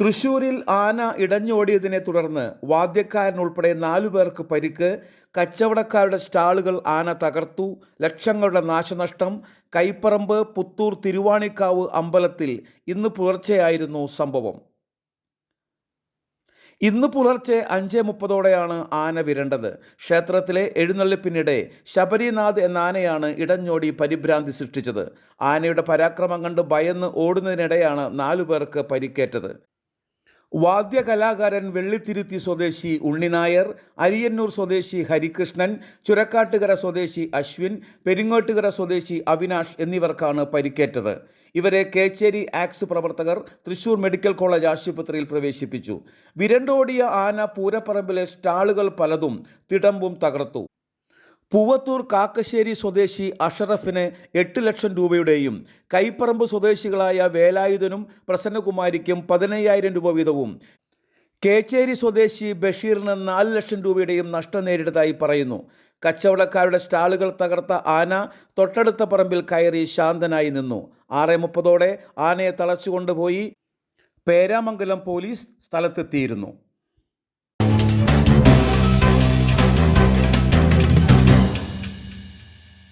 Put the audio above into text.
തൃശൂരിൽ ആന ഇടഞ്ഞോടിയതിനെ തുടർന്ന് വാദ്യക്കാരൻ ഉൾപ്പെടെ നാലു പേർക്ക് പരിക്ക്. കച്ചവടക്കാരുടെ സ്റ്റാളുകൾ ആന തകർത്തു. ലക്ഷങ്ങളുടെ നാശനഷ്ടം. കൈപ്പറമ്പ് പുത്തൂർ തിരുവാണിക്കാവ് അമ്പലത്തിൽ ഇന്ന് പുലർച്ചെയായിരുന്നു സംഭവം. ഇന്ന് പുലർച്ചെ അഞ്ച് മുപ്പതോടെയാണ് ആന വിരണ്ടത്. ക്ഷേത്രത്തിലെ എഴുന്നള്ളിപ്പിനിടെ ശബരിനാഥ് എന്ന ആനയാണ് ഇടഞ്ഞോടി പരിഭ്രാന്തി സൃഷ്ടിച്ചത്. ആനയുടെ പരാക്രമം കണ്ട് ഭയന്ന് ഓടുന്നതിനിടെയാണ് നാലു പേർക്ക് പരിക്കേറ്റത്. വാദ്യകലാകാരൻ വെള്ളിത്തിരുത്തി സ്വദേശി ഉണ്ണിനായർ അരിയന്നൂർ സ്വദേശി ഹരികൃഷ്ണൻ ചുരക്കാട്ടുകര സ്വദേശി അശ്വിൻ പെരിങ്ങോട്ടുകര സ്വദേശി അവിനാഷ് എന്നിവർക്കാണ് പരിക്കേറ്റത്. ഇവരെ കേച്ചേരി ആക്സ് പ്രവർത്തകർ തൃശൂർ മെഡിക്കൽ കോളേജ് ആശുപത്രിയിൽ പ്രവേശിപ്പിച്ചു. വിരണ്ടോടിയ ആന പൂരപ്പറമ്പിലെ സ്റ്റാളുകൾ പലതും തിടമ്പും തകർത്തു. പൂവത്തൂർ കാക്കശ്ശേരി സ്വദേശി അഷറഫിന് എട്ട് ലക്ഷം രൂപയുടെയും കൈപ്പറമ്പ് സ്വദേശികളായ വേലായുധനും പ്രസന്നകുമാരിക്കും പതിനയ്യായിരം രൂപ വീതവും. കേച്ചേരി സ്വദേശി ബഷീറിന് നാല് ലക്ഷം രൂപയുടെയും നഷ്ടം നേരിട്ടതായി പറയുന്നു. കച്ചവടക്കാരുടെ സ്റ്റാളുകൾ തകർത്ത ആന തൊട്ടടുത്ത പറമ്പിൽ കയറി ശാന്തനായി നിന്നു. ആറ് മുപ്പതോടെ ആനയെ തളച്ചുകൊണ്ടുപോയി. പേരാമംഗലം പോലീസ് സ്ഥലത്തെത്തിയിരുന്നു.